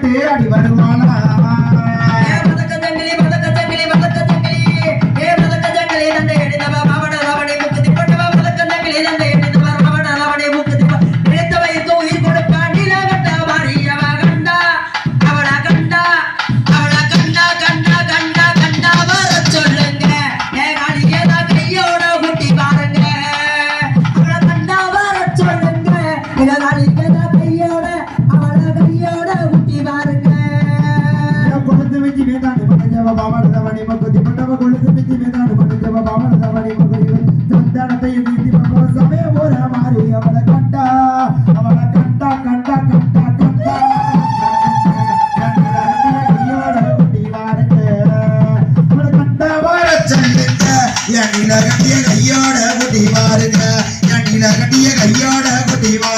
பாட்டு அடி ಬಾಮನದವಣಿ ಮಗದಿ ಮಂಡವ ಗೊಳಿಸಿ ಬಿದ್ದಿ ಮೇದಾನು ಬಂದಿದ್ದವ ಬಾಮನದವಣಿ ಮಗದಿವೆ ಚಂದನತೆ ನೀತಿ ಬರುವ ಸಮಯ ಬೋರ ಮಾರಿ ಅವನ ಕಂಡ ಅವನ ಕಂಡ ಕಂಡ ಕಂಡ ಕಂಡ என் நில கட்டிய கையோட குட்டி பாருங்க என் நில கட்டிய கையோட குட்டி பாருங்க